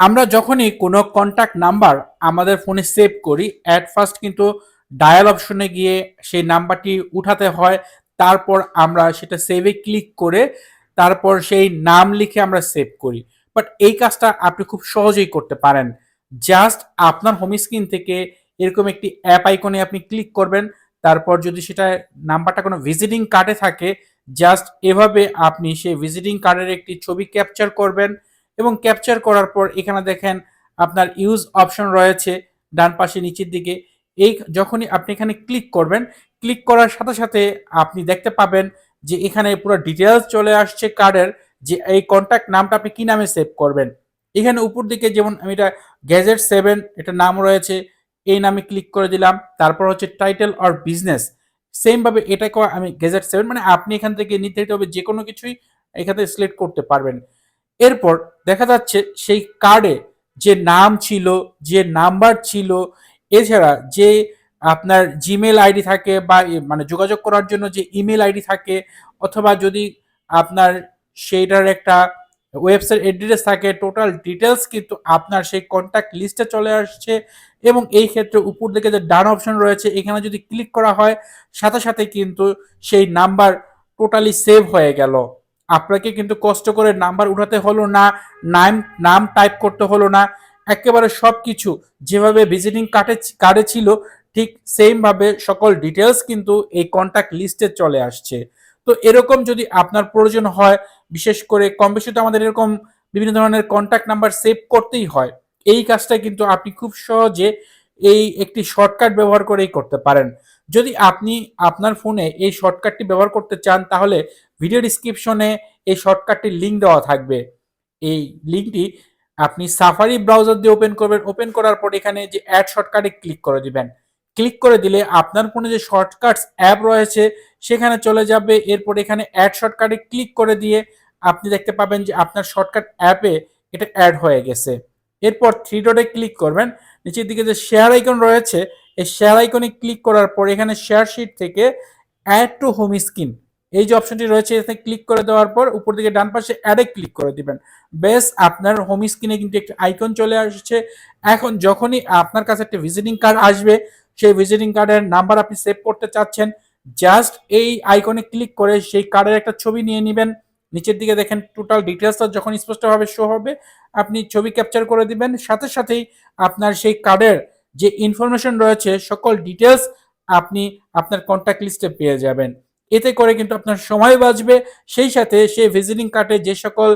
আমরা যখনই কোনো কন্ট্যাক্ট নাম্বার আমাদের ফোনে সেভ করি অ্যাট ফার্স্ট কিন্তু ডায়াল অপশনে গিয়ে সেই নাম্বারটি উঠাতে হয়, তারপর আমরা সেটা সেভে ক্লিক করে তারপর সেই নাম লিখে আমরা সেভ করি। বাট এই কাজটা আপনি খুব সহজেই করতে পারেন। জাস্ট আপনার হোম স্ক্রিন থেকে এরকম একটি অ্যাপ আইকনে আপনি ক্লিক করবেন, তারপর যদি সেটা নাম্বারটা কোনো ভিজিটিং কার্ডে থাকে জাস্ট এভাবে আপনি সেই ভিজিটিং কার্ডের একটি ছবি ক্যাপচার করবেন এবং ক্যাপচার করার পর এখানে দেখেন আপনার ইউজ অপশন রয়েছে ডান পাশে নিচের দিকে। এই যখনই আপনি এখানে ক্লিক করবেন ক্লিক করার সাথে সাথে আপনি দেখতে পাবেন যে এখানে পুরো ডিটেলস চলে আসছে কার্ডের যে এই কন্ট্যাক্ট নামটা আপনি কি নামে সেভ করবেন। এখানে উপর দিকে যেমন আমি এটা গ্যাজেট সেভেন এটা নাম রয়েছে, এই নামে ক্লিক করে দিলাম, তারপর হচ্ছে টাইটেল অর বিজনেস সেমভাবে এটাকেও আমি গেজেট সেভেন মানে আপনি এখান থেকে নির্ধারিতভাবে যে কোনো কিছুই এখান সিলেক্ট করতে পারবেন। এরপর দেখা যাচ্ছে সেই কার্ডে যে নাম ছিল, যে নাম্বার ছিল, এছাড়া যে আপনার জিমেল আইডি থাকে বা মানে যোগাযোগ করার জন্য যে ইমেল আইডি থাকে, অথবা যদি আপনার সেইটার একটা ওয়েবসাইট অ্যাড্রেস থাকে টোটাল ডিটেলস কিন্তু আপনার সেই কন্ট্যাক্ট লিস্টে চলে আসছে এবং এই ক্ষেত্রে উপর দিকে যে ডান অপশন রয়েছে, এখানে যদি ক্লিক করা হয়, সাথে সাথে কিন্তু সেই নাম্বার টোটালি সেভ হয়ে গেল। আপনাকে কিন্তু কষ্ট করে নাম্বার উঠাতে হলো না, নাম নাম টাইপ করতে হলো না। একেবারে সব কিছু যেভাবে ভিজিটিং কার্ডে কার্ডে ছিল, ঠিক সেমভাবে সকল ডিটেলস কিন্তু এই কন্ট্যাক্ট লিস্টে চলে আসছে। তো এরকম যদি আপনার প্রয়োজন হয়, বিশেষ করে কম বেশি তো আমাদের এরকম বিভিন্ন ধরনের কন্ট্যাক্ট নাম্বার সেভ করতেই হয়, এই কাজটা কিন্তু আপনি খুব সহজে এই একটি শর্টকাট ব্যবহার করেই করতে পারেন। যদি আপনি আপনার ফোনে এই শর্টকাটটি ব্যবহার করতে চান, তাহলে ভিডিও ডিসক্রিপশনে এই শর্টকাটটির লিঙ্ক দেওয়া থাকবে। এই লিঙ্কটি আপনি সাফারি ব্রাউজার দিয়ে ওপেন করবেন। ওপেন করার পর এখানে যে অ্যাড শর্টকাটে ক্লিক করে দিবেন। ক্লিক করে দিলে আপনার ফোনে যে শর্টকাটস অ্যাপ রয়েছে, সেখানে চলে যাবে। এরপর এখানে অ্যাড শর্টকাটে ক্লিক করে দিয়ে আপনি দেখতে পাবেন যে আপনার শর্টকাট অ্যাপে এটা অ্যাড হয়ে গেছে। এরপর থ্রি ডটে ক্লিক করবেন। নিচের দিকে যে শেয়ার আইকন রয়েছে, এই শেয়ার আইকনে ক্লিক করার পর এখানে শেয়ার শিট থেকে অ্যাড টু হোম স্ক্রিন এই যে অপশনটি রয়েছে এখানে ক্লিক করে দেওয়ার পর উপর দিকে ডান পাশে অ্যাডে ক্লিক করে দিবেন। বেশ আপনার হোম স্ক্রিনে কিন্তু একটা আইকন চলে আসছে। এখন যখনই আপনার কাছে একটা ভিজিটিং কার্ড আসবে, সেই ভিজিটিং কার্ডের নাম্বার আপনি সেভ করতে চাচ্ছেন জাস্ট এই আইকনে ক্লিক করে সেই কার্ডের একটা ছবি নিয়ে নেবেন। নিচের দিকে দেখেন টোটাল ডিটেলসটা যখন স্পষ্টভাবে শো হবে, আপনি ছবি ক্যাপচার করে দিবেন। সাথে সাথেই আপনার সেই কার্ডের যে ইনফরমেশন রয়েছে, সকল ডিটেলস আপনি আপনার কন্ট্যাক্ট লিস্টে পেয়ে যাবেন। এতে করে কিন্তু আপনার সময় বাঁচবে। সেই সাথে সেই ভিজিটিং কার্ডে যে সকল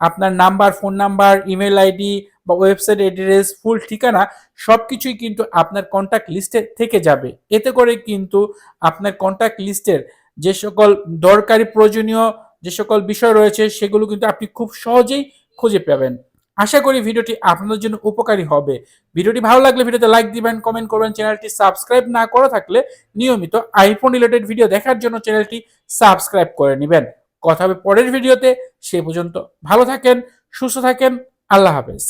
আপনার number phone number email ID বা ওয়েবসাইট অ্যাড্রেস ফুল ঠিকানা সব কিছুই কিন্তু আপনার কন্ট্যাক্ট লিস্টে থেকে যাবে। এতে করে কিন্তু আপনার কন্ট্যাক্ট লিস্টের যে সকল দরকারি প্রয়োজনীয় যে সকল বিষয় রয়েছে, সেগুলো কিন্তু আপনি খুব সহজেই খুঁজে পাবেন। আশা করি ভিডিওটি আপনাদের জন্য উপকারী হবে। ভিডিওটি ভালো লাগলে ভিডিওতে লাইক দিবেন কমেন্ট করবেন, চ্যানেলটি সাবস্ক্রাইব না করা থাকলে নিয়মিত আইফোন রিলেটেড ভিডিও দেখার জন্য চ্যানেলটি সাবস্ক্রাইব করে নেবেন। কথা হবে পরের ভিডিওতে সে পর্যন্ত ভালো থাকেন, সুস্থ থাকেন, আল্লাহ হাফেজ।